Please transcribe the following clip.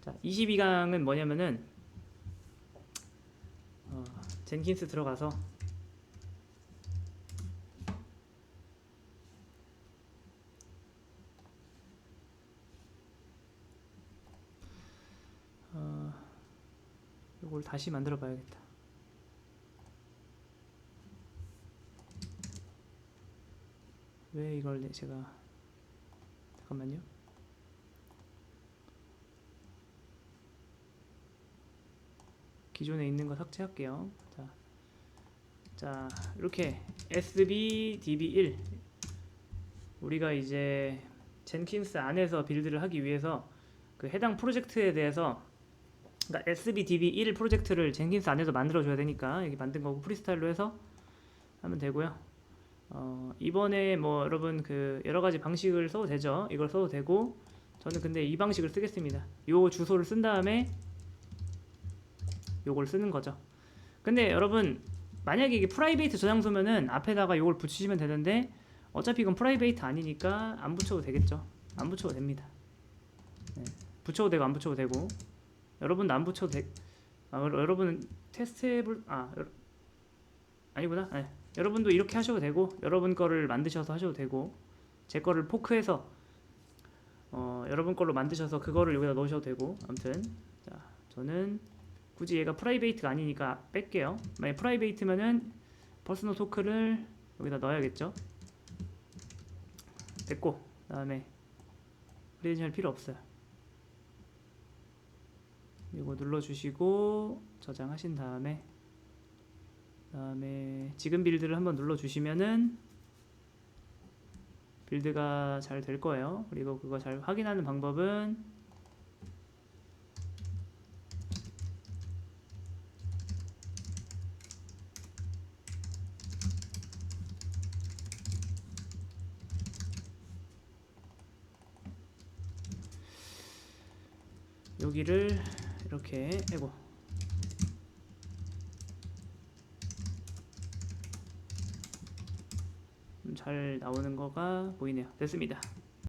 자, 22강은 뭐냐면은 어, 젠킨스 들어가서 어, 이걸 다시 만들어 봐야겠다. 왜 이걸 내- 제가 잠깐만요. 기존에 있는 거 삭제할게요. 자, 자 이렇게 SBDB1 우리가 이제 젠킨스 안에서 빌드를 하기 위해서 그 해당 프로젝트에 대해서 그러니까 SBDB1 프로젝트를 젠킨스 안에서 만들어 줘야 되니까 여기 만든 거고 프리스타일로 해서 하면 되고요. 어, 이번에 뭐 여러분 그 여러 가지 방식을 써도 되죠. 이걸 써도 되고 저는 근데 이 방식을 쓰겠습니다. 요 주소를 쓴 다음에 요걸 쓰는 거죠. 근데 여러분 만약에 이게 프라이베이트 저장소면은 앞에다가 요걸 붙이시면 되는데 어차피 이건 프라이베이트 아니니까 안 붙여도 되겠죠. 안 붙여도 됩니다. 네. 붙여도 되고 안 붙여도 되고 여러분도 안 붙여도 되. 아, 여러- 여러분은 테스트 해볼 아 여러- 아니구나. 네. 여러분도 이렇게 하셔도 되고 여러분 거를 만드셔서 하셔도 되고 제 거를 포크해서 어, 여러분 걸로 만드셔서 그거를 여기다 넣으셔도 되고 아무튼 자 저는 굳이 얘가 프라이베이트가 아니니까 뺄게요. 만약 프라이베이트면은 퍼스널 토크를 여기다 넣어야겠죠. 됐고 그다음에 프레젠 필요 없어요. 이거 눌러주시고 저장하신 다음에 그다음에 지금 빌드를 한번 눌러주시면은 빌드가 잘 될 거예요. 그리고 그거 잘 확인하는 방법은 여기를 이렇게 해고 잘 나오는 거가 보이네요. 됐습니다.